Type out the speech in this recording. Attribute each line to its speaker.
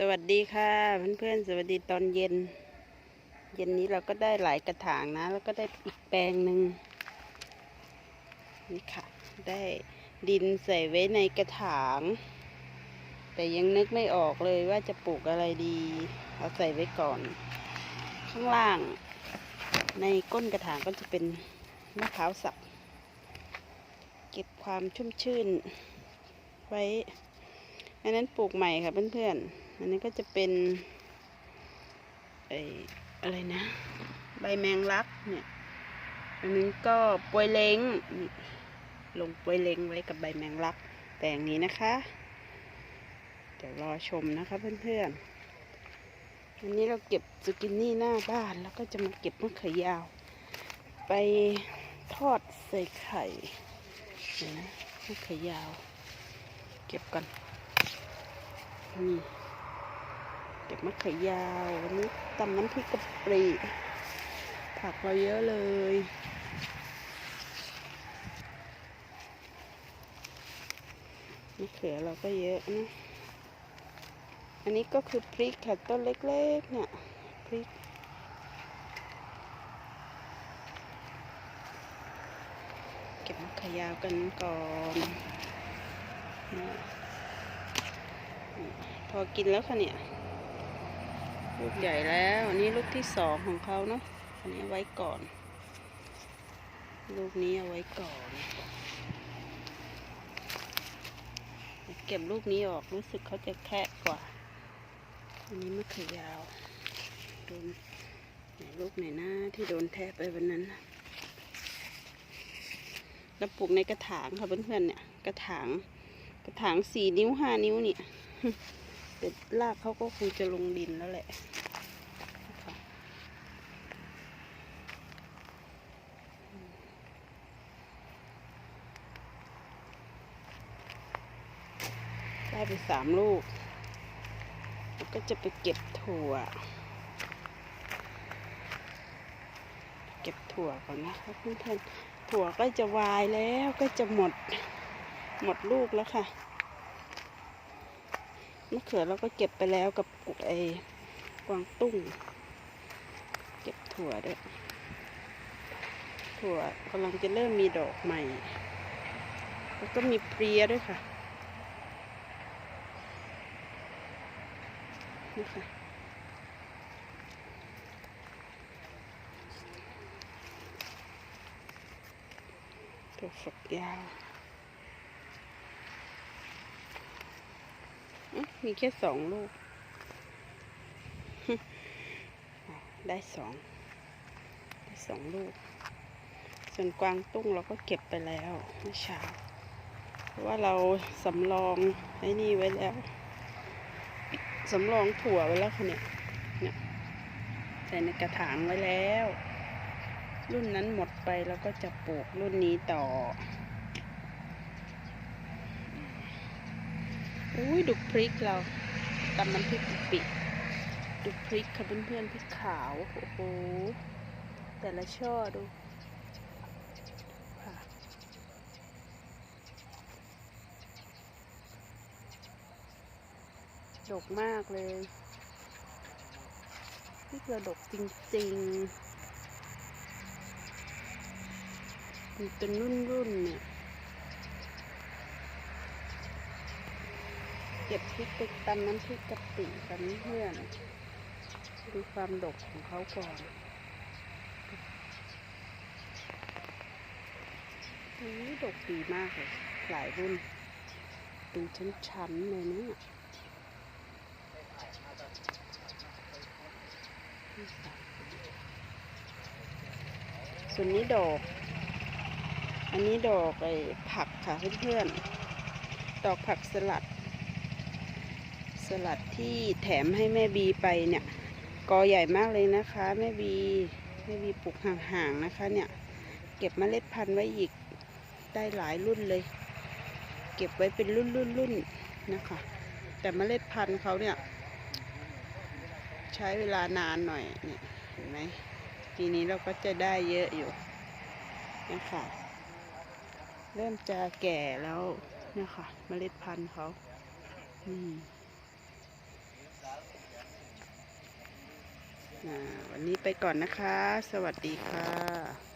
Speaker 1: สวัสดีค่ะเพื่อนๆสวัสดีตอนเย็น เย็นนี้เราก็ได้หลายกระถางนะ แล้วก็ได้อีกแปลงหนึ่งนี่ค่ะ ได้ดินใส่ไว้ในกระถาง แต่ยังนึกไม่ออกเลยว่าจะปลูกอะไรดี เอาใส่ไว้ก่อน ข้างล่าง ในก้นกระถางก็จะเป็นมะพร้าวสับเก็บความชุ่มชื่น ไว้อันนั้นปลูกใหม่ค่ะเพื่อนๆ อันนี้ก็จะเป็นไออะไรนะ ใบแมงลักเนี่ย อันนี้ก็ปวยเล้งลงปวยเล้งไว้กับใบแมงลักแปลงนี้นะคะ เดี๋ยวรอชมนะคะเพื่อนๆอันนี้เราเก็บ zu กินี่หน้าบ้านแล้วก็จะมาเก็บมะเขือยาว ไปทอดใส่ไข่เดี๋ยวนะมะเขือยาว เก็บก่อนนี่ เก็บมะเขือยาววันนี้ตำน้ำพริกกะปิผักเราเยอะเลยมะเขือเราก็เยอะนะ อันนี้ก็คือพริกค่ะต้นเล็กๆเนี่ยพริกเก็บมะเขือยาวกันก่อนพอกินแล้วค่ะเนี่ย ลูกใหญ่แล้วอันนี้ลูกที่สองของเขาเนาะอันนี้ไว้ก่อน ลูกนี้เอาไว้ก่อน เก็บลูกนี้ออกรู้สึกเขาจะแคะกว่า อันนี้มะเขือยาวโดนไหนลูกไหนหน้าที่โดนแทะไปวันนั้นแล้วปลูกในกระถางค่ะเพื่อนๆเนี่ย กระถาง กระถางสี่นิ้วห้านิ้วเนี่ย แต่รากเขาก็คงจะลงดินแล้วแหละได้ไปสามลูกแล้วก็จะไปเก็บถั่ว เก็บถั่วก่อนนะคะเพื่อนๆถั่วก็จะวายแล้วก็จะหมด หมดลูกแล้วค่ะ มะเขือเราก็เก็บไปแล้วกับไอ้กวางตุ้ง เก็บถั่วด้วย ถั่วกำลังจะเริ่มมีดอกใหม่ แล้วก็มีเพลียด้วยค่ะนี่ค่ะถั่วฝักยาว อื้อ มีแค่สองลูก ได้สอง ได้สองลูก ส่วนกวางตุ้งเราก็เก็บไปแล้วเมื่อเช้าเพราะว่าเราสำรองไอ้นี่ไว้แล้ว สำรองถั่วไว้แล้วค่ะเนี่ยเนี่ยใส่ในกระถางไว้แล้ว รุ่นนั้นหมดไปเราก็จะปลูกรุ่นนี้ต่อ อุ้ยดูพริกเราตำน้ำพริกกะปิดูพริกค่ะเพื่อนๆพริกขาว โอ้โห แต่ละช่อดูค่ะดกมากเลยพริกเราดกจริงๆ มีเป็นรุ่นๆเนี่ย เก็บพริกไปตำน้ำพริกกะปิกันเพื่อนดูความดกของเขาก่อนนี่ดกดีมากเลย หลายรุ่นเป็นชั้นๆเลยนะนี่ค่ะส่วนนี้ดอก อันนี้ดอกไอ้ผักค่ะเพื่อนๆ ดอกผักสลัด สลัดที่แถมให้แม่บีไปเนี่ย กอใหญ่มากเลยนะคะแม่บีแม่บีปลูกห่างๆนะคะเนี่ย เก็บเมล็ดพันธุ์ไว้อีกได้หลายรุ่นเลย เก็บไว้เป็นรุ่นรุ่นรุ่นนะคะ แต่เมล็ดพันธุ์เขาเนี่ย ใช้เวลานานหน่อยเนี่ยเห็นไหมทีนี้เราก็จะได้เยอะอยู่นะคะเริ่มจะแก่แล้วเนี่ยค่ะเมล็ดพันธุ์เขา อืม อ่า วันนี้ไปก่อนนะคะ สวัสดีค่ะ